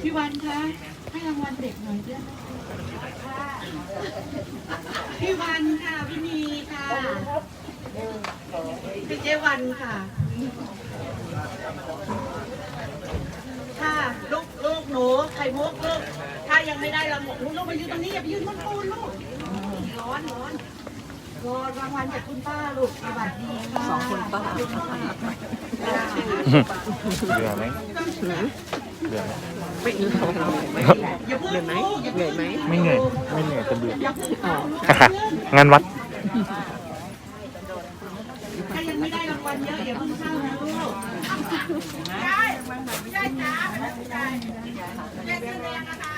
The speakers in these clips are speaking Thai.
พี่วันคะให้รางวัลเด็กหน่อยได้ไหมคะพี่วันค่ะพี่นีค่ะพี่เจวันค่ะ ค่ะลูกลูกหนูไข่มุกลูกถ้ายังไม่ได้รางวัลลูกมายืนตรงนี้อย่าไปยืนบนปูนลูกร้อนร้อนรอรางวัลจากคุณป้าลูกสวัสดีค่ะสองคนป้าเบื่อไหม เบื่อไหมไม่เหนื่อยไม่อย่าเพิ่งเหนื่อยไหมลูกอย่าเหนื่เพิ่อยงไหมไม่เหนื่อยไม่เหนื่อยแต่เบื่ออย่าเพิ่งเอาลูกงานวัดถ้ายังไม่ได้รางวัลเยอะอย่าเพิ่งเข้านะลูกยายยายจ๋าไม่ได้ยายเสื้อแดงอะค่ะ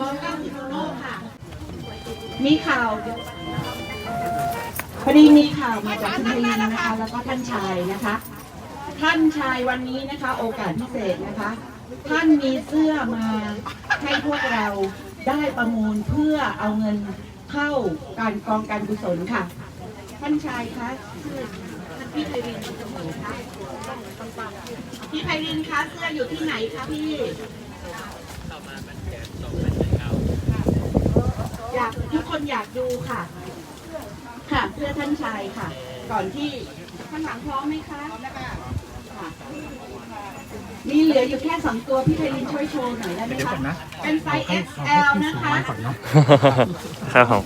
มองเข้าถึงโลกค่ะ มีข่าวพอดีมีข่าวมาจากคุณลีนะคะ แล้วก็ท่านชายนะคะ ท่านชายวันนี้นะคะ โอกาสพิเศษนะคะ ท่านมีเสื้อมาให้พวกเราได้ประมูลเพื่อเอาเงินเข้าการกองการกุศลค่ะ ท่านชายคะพี่ไพรินคะพี่ไพรินคะเสื้ออยู่ที่ไหนคะพี่อยากทุกคนอยากดูค่ะ ค่ะเพื่อท่านชายค่ะ ก่อนที่ท่านหลังพร้อมไหมคะพร้อมแล้วค่ะ มีเหลืออยู่แค่สองตัวพี่ไพรินช่วยโชว์หน่อยได้ไหมคะเป็นไซส์ XL นะคะครับผม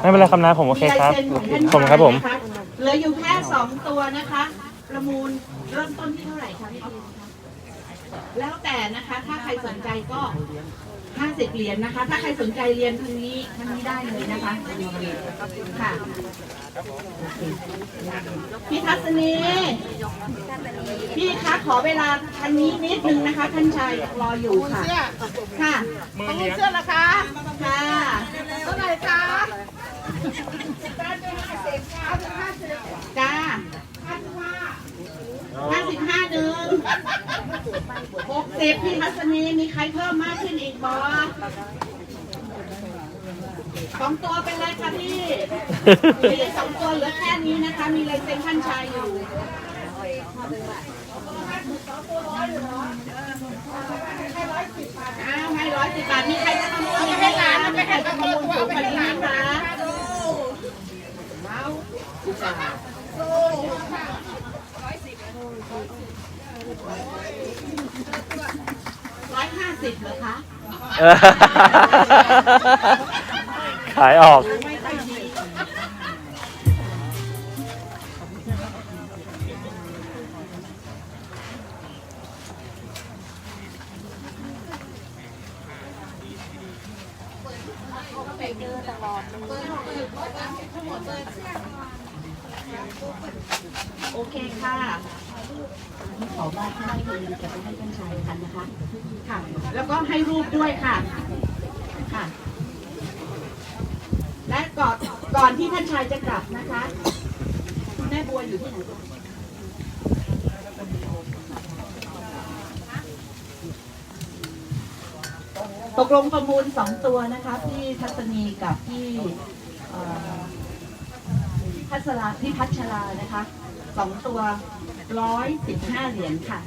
ไม่เป็นไรครับนะผมโอเคครับมีลายซ็นของท่านผมครับผมชายนะคะเหลืออยู่แค่สองตัวนะคะ ประมูลเริ่มต้นที่เท่าไหร่คะพี่ไพรินคะแล้วแต่นะคะ ถ้าใครสนใจก็50เหรียญนะคะ ถ้าใครสนใจเรียนทางนี้ทางนี้ได้เลยนะคะค่ะพี่ทัศนี พี่คะขอเวลาทางนี้นิดนึงนะคะ ท่านชายรออยู่ค่ะ ค่ะมือเสื้อละคะค่ะเท่าไหร่คะจ้าห้าสิบห้าหนึ่งหกสิบพี่ทัศนีมีใครเพิ่มมากขึ้นอีกบอสองตัวเป็นไรคะพี่ มีสองตัวเหลือแค่นี้นะคะ มีลายเซ็นท่านชายอยู่อ้าว ให้ร้อยสิบบาทมีใครจะประมูลไหมคะมีใครจะประมูลสูงกว่านี้ไหมคะร้อยห้าสิบเหรอคะ ขายออก ไม่ โอเคค่ะขอว่าถ้าให้คุณจะไปให้ท่านชายทันนะคะ ค่ะ แล้วก็ให้รูปด้วยค่ะ ค่ะ และก่อนก่อนที่ท่านชายจะกลับนะคะ คุณแม่บัวอยู่ที่ไหน ตกลงประมูลสองตัวนะคะพี่ทัศนีกับพี่พัชราพี่พัชรานะคะสองตัวร้อยสิบห้าเหรียญค่ะ